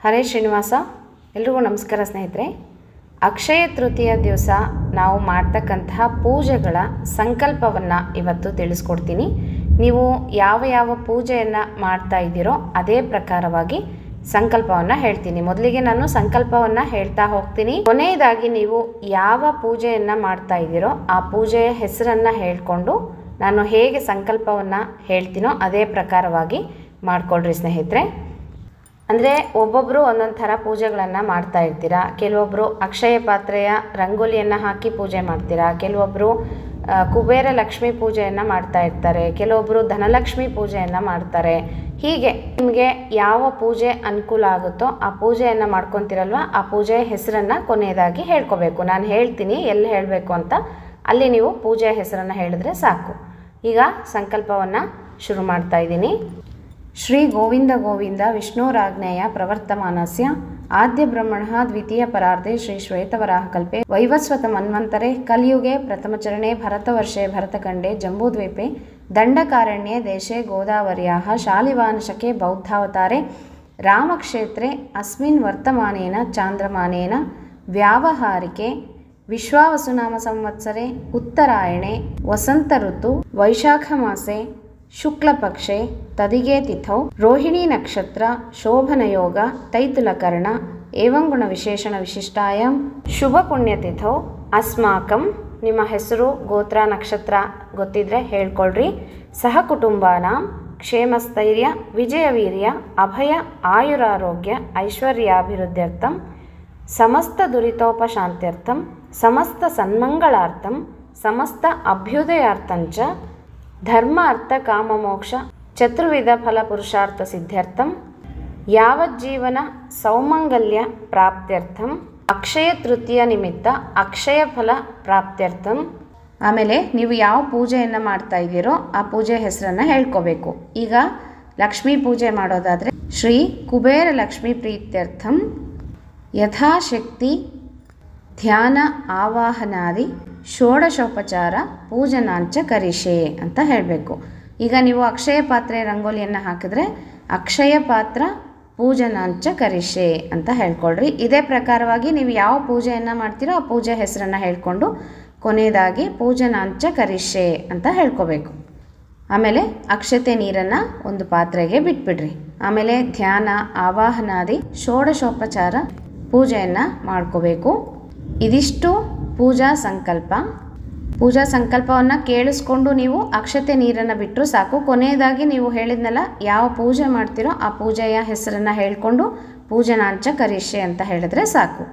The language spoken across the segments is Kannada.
ಹರೇ ಶ್ರೀನಿವಾಸ, ಎಲ್ರಿಗೂ ನಮಸ್ಕಾರ ಸ್ನೇಹಿತರೆ. ಅಕ್ಷಯ ತೃತೀಯ ದಿವಸ ನಾವು ಮಾಡ್ತಕ್ಕಂತಹ ಪೂಜೆಗಳ ಸಂಕಲ್ಪವನ್ನು ಇವತ್ತು ತಿಳಿಸ್ಕೊಡ್ತೀನಿ. ನೀವು ಯಾವ ಯಾವ ಪೂಜೆಯನ್ನು ಮಾಡ್ತಾ ಇದ್ದೀರೋ ಅದೇ ಪ್ರಕಾರವಾಗಿ ಸಂಕಲ್ಪವನ್ನು ಹೇಳ್ತೀನಿ. ಮೊದಲಿಗೆ ನಾನು ಸಂಕಲ್ಪವನ್ನು ಹೇಳ್ತಾ ಹೋಗ್ತೀನಿ. ಕೊನೆಯದಾಗಿ ನೀವು ಯಾವ ಪೂಜೆಯನ್ನು ಮಾಡ್ತಾ ಇದ್ದೀರೋ ಆ ಪೂಜೆಯ ಹೆಸರನ್ನು ಹೇಳ್ಕೊಂಡು ನಾನು ಹೇಗೆ ಸಂಕಲ್ಪವನ್ನು ಹೇಳ್ತೀನೋ ಅದೇ ಪ್ರಕಾರವಾಗಿ ಮಾಡಿಕೊಳ್ರಿ ಸ್ನೇಹಿತರೆ. ಅಂದರೆ ಒಬ್ಬೊಬ್ಬರು ಒಂದೊಂದು ಥರ ಪೂಜೆಗಳನ್ನು ಮಾಡ್ತಾ ಇರ್ತೀರಾ? ಕೆಲವೊಬ್ಬರು ಅಕ್ಷಯ ಪಾತ್ರೆಯ ರಂಗೋಲಿಯನ್ನು ಹಾಕಿ ಪೂಜೆ ಮಾಡ್ತೀರಾ? ಕೆಲವೊಬ್ಬರು ಕುಬೇರ ಲಕ್ಷ್ಮಿ ಪೂಜೆಯನ್ನು ಮಾಡ್ತಾ ಇರ್ತಾರೆ. ಕೆಲವೊಬ್ಬರು ಧನಲಕ್ಷ್ಮಿ ಪೂಜೆಯನ್ನು ಮಾಡ್ತಾರೆ. ಹೀಗೆ ನಿಮಗೆ ಯಾವ ಪೂಜೆ ಅನುಕೂಲ ಆಗುತ್ತೋ ಆ ಪೂಜೆಯನ್ನು ಮಾಡ್ಕೊತಿರಲ್ವ? ಆ ಪೂಜೆಯ ಹೆಸರನ್ನು ಕೊನೆಯದಾಗಿ ಹೇಳ್ಕೋಬೇಕು. ನಾನು ಹೇಳ್ತೀನಿ, ಎಲ್ಲಿ ಹೇಳಬೇಕು ಅಂತ ಅಲ್ಲಿ ನೀವು ಪೂಜೆಯ ಹೆಸರನ್ನು ಹೇಳಿದ್ರೆ ಸಾಕು. ಈಗ ಸಂಕಲ್ಪವನ್ನು ಶುರು ಮಾಡ್ತಾ ಇದ್ದೀನಿ. ಶ್ರೀ ಗೋವಿಂದ ಗೋವಿಂದ ವಿಷ್ಣೋರಾಜ್ಞೇಯ ಪ್ರವರ್ತಮಾನಸ್ಯ ಆದ್ಯ ಬ್ರಹ್ಮಣ ದ್ವಿತೀಯ ಪರಾರ್ಧೆ ಶ್ರೀ ಶ್ವೇತವರಾಹಕಲ್ಪೆ ವೈವಸ್ವತ ಮನ್ವಂತರೆ ಕಲಿಯುಗೆ ಪ್ರಥಮಚರಣೆ ಭರತವರ್ಷೆ ಭರತಖಂಡೆ ಜಂಬೂದ್ವೀಪೆ ದಂಡಕಾರಣ್ಯೆ ದೇಶೆ ಗೋದಾವರ್ಯಾ ಶಾಲಿವಾನಶಕೆ ಬೌದ್ಧಾವತಾರೆ ರಾಮಕ್ಷೇತ್ರೆ ಅಸ್ಮಿನ್ ವರ್ತಮಾನೇನ ಚಾಂದ್ರಮಾನೇನ ವ್ಯಾವಹಾರಿಕೆ ವಿಶ್ವಾವಸುನಾಮ ಸಂವತ್ಸರೆ ಉತ್ತರಾಯಣೆ ವಸಂತ ಋತು ವೈಶಾಖ ಮಾಸೆ ಶುಕ್ಲಪಕ್ಷೆ ತದಿಗೆ ತಿಥೌ ನಕ್ಷತ್ರ, ಶೋಭನಯೋಗ, ತೈತುಲಕರ್ಣ, ಏವಂ ಗುಣ ವಿಶೇಷಣ ವಿಶಿಷ್ಟಾಯಂ, ಶುಭ ಪುಣ್ಯತಿಥೌ ಅಸ್ಮಾಕಂ. ನಿಮ್ಮ ಹೆಸರು, ಗೋತ್ರ, ನಕ್ಷತ್ರ ಗೊತ್ತಿದ್ರೆ ಹೇಳ್ಕೊಳ್ರಿ. ಸಹ ಕುಟುಂಬಾನ ಕ್ಷೇಮಸ್ಥೈರ್ಯ, ವಿಜಯವೀರ್ಯ, ಅಭಯ, ಆಯುರಾರೋಗ್ಯ, ಐಶ್ವರ್ಯಾಭಿವೃದ್ಧ್ಯರ್ಥಂ. ಸಮಸ್ತ ದುರಿತೋಪಶಾಂತ್ಯರ್ಥಂ. ಸಮಸ್ತ ಸನ್ಮಂಗಳಾರ್ಥಂ. ಸಮಸ್ತ ಅಭ್ಯುದಯಾರ್ಥಂಚ. ಧರ್ಮ, ಅರ್ಥ, ಕಾಮ, ಮೋಕ್ಷ, ಚತುರ್ವಿಧ, ಫಲ, ಪುರುಷಾರ್ಥ, ಸಿದ್ಧಾರ್ಥಂ ಯಾವಜ್ಜೀವನ ಸೌಮಂಗಲ್ಯ, ಪ್ರಾಪ್ತ್ಯರ್ಥಂ, ಅಕ್ಷಯ ತೃತೀಯ ನಿಮಿತ್ತ, ಅಕ್ಷಯ ಫಲ, ಪ್ರಾಪ್ತ್ಯರ್ಥಂ. ಆಮೇಲೆ ನೀವು ಯಾವ ಪೂಜೆಯನ್ನು ಮಾಡ್ತಾ ಇದ್ದೀರೋ ಆ ಪೂಜೆ ಹೆಸರನ್ನು ಹೇಳ್ಕೋಬೇಕು. ಈಗ ಲಕ್ಷ್ಮೀ ಪೂಜೆ ಮಾಡೋದಾದರೆ ಶ್ರೀ ಕುಬೇರ ಲಕ್ಷ್ಮೀ ಪ್ರೀತ್ಯರ್ಥಂ ಯಥಾಶಕ್ತಿ ಧ್ಯಾನ ಆವಾಹನಾದಿ ಷೋಡಶೋಪಚಾರ ಪೂಜನಾಂಚ ಕರಿಷೆ ಅಂತ ಹೇಳಬೇಕು. ಈಗ ನೀವು ಅಕ್ಷಯ ಪಾತ್ರೆ ರಂಗೋಲಿಯನ್ನು ಹಾಕಿದ್ರೆ ಅಕ್ಷಯ ಪಾತ್ರ ಪೂಜನಾಂಚ ಕರಿಷೆ ಅಂತ ಹೇಳ್ಕೊಳ್ರಿ. ಇದೇ ಪ್ರಕಾರವಾಗಿ ನೀವು ಯಾವ ಪೂಜೆಯನ್ನು ಮಾಡ್ತೀರೋ ಆ ಪೂಜೆ ಹೆಸರನ್ನು ಹೇಳ್ಕೊಂಡು ಕೊನೆಯದಾಗಿ ಪೂಜನಾಂಚ ಕರಿಷೆ ಅಂತ ಹೇಳ್ಕೋಬೇಕು. ಆಮೇಲೆ ಅಕ್ಷತೆ ನೀರನ್ನು ಒಂದು ಪಾತ್ರೆಗೆ ಬಿಟ್ಬಿಡ್ರಿ. ಆಮೇಲೆ ಧ್ಯಾನ, ಆವಾಹನಾದಿ, ಷೋಡಶೋಪಚಾರ ಪೂಜೆಯನ್ನು ಮಾಡ್ಕೋಬೇಕು. ಇದಿಷ್ಟು ಪೂಜಾ ಸಂಕಲ್ಪ. ಪೂಜಾ ಸಂಕಲ್ಪವನ್ನು ಕೇಳಿಸ್ಕೊಂಡು ನೀವು ಅಕ್ಷತೆ ನೀರನ್ನು ಬಿಟ್ಟರು ಸಾಕು. ಕೊನೆಯದಾಗಿ ನೀವು ಹೇಳಿದ್ನಲ್ಲ, ಯಾವ ಪೂಜೆ ಮಾಡ್ತೀರೋ ಆ ಪೂಜೆಯ ಹೆಸರನ್ನು ಹೇಳಿಕೊಂಡು ಪೂಜನಾಂಚ ಕರೀಷೆ ಅಂತ ಹೇಳಿದ್ರೆ ಸಾಕು.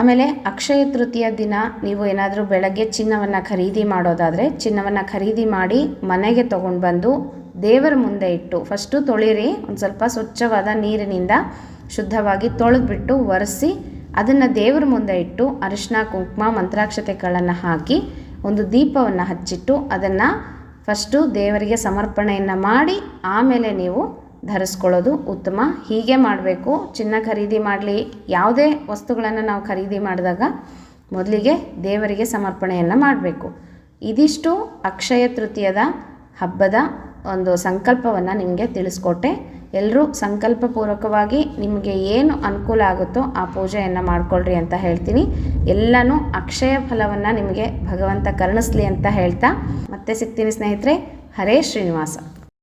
ಆಮೇಲೆ ಅಕ್ಷಯ ತೃತೀಯ ದಿನ ನೀವು ಏನಾದರೂ ಬೆಳಗ್ಗೆ ಚಿನ್ನವನ್ನು ಖರೀದಿ ಮಾಡೋದಾದರೆ ಚಿನ್ನವನ್ನು ಖರೀದಿ ಮಾಡಿ ಮನೆಗೆ ತೊಗೊಂಡು ಬಂದು ದೇವರ ಮುಂದೆ ಇಟ್ಟು ಫಸ್ಟು ತೊಳಿರಿ, ಒಂದು ಸ್ವಲ್ಪ ಸ್ವಚ್ಛವಾದ ನೀರಿನಿಂದ ಶುದ್ಧವಾಗಿ ತೊಳೆದ್ಬಿಟ್ಟು ಒರೆಸಿ ಅದನ್ನು ದೇವರ ಮುಂದೆ ಇಟ್ಟು ಅರಿಶಿನ ಕುಂಕುಮ, ಮಂತ್ರಾಕ್ಷತೆಗಳನ್ನು ಹಾಕಿ ಒಂದು ದೀಪವನ್ನು ಹಚ್ಚಿಟ್ಟು ಅದನ್ನು ಫಸ್ಟು ದೇವರಿಗೆ ಸಮರ್ಪಣೆಯನ್ನು ಮಾಡಿ ಆಮೇಲೆ ನೀವು ಧರಿಸ್ಕೊಳ್ಳೋದು ಉತ್ತಮ. ಹೀಗೆ ಮಾಡಬೇಕು. ಚಿನ್ನ ಖರೀದಿ ಮಾಡಲಿ. ಯಾವುದೇ ವಸ್ತುಗಳನ್ನು ನಾವು ಖರೀದಿ ಮಾಡಿದಾಗ ಮೊದಲಿಗೆ ದೇವರಿಗೆ ಸಮರ್ಪಣೆಯನ್ನು ಮಾಡಬೇಕು. ಇದಿಷ್ಟು ಅಕ್ಷಯ ತೃತೀಯದ ಹಬ್ಬದ ಒಂದು ಸಂಕಲ್ಪವನ್ನು ನಿಮಗೆ ತಿಳಿಸ್ಕೊಟ್ಟೆ. ಎಲ್ಲರೂ ಸಂಕಲ್ಪಪೂರ್ವಕವಾಗಿ ನಿಮಗೆ ಏನು ಅನುಕೂಲ ಆಗುತ್ತೋ ಆ ಪೂಜೆಯನ್ನು ಮಾಡಿಕೊಳ್ಳ್ರಿ ಅಂತ ಹೇಳ್ತೀನಿ. ಎಲ್ಲನೂ ಅಕ್ಷಯ ಫಲವನ್ನು ನಿಮಗೆ ಭಗವಂತ ಕರುಣಿಸ್ಲಿ ಅಂತ ಹೇಳ್ತಾ ಮತ್ತೆ ಸಿಗ್ತೀನಿ ಸ್ನೇಹಿತರೆ. ಹರೇ ಶ್ರೀನಿವಾಸ.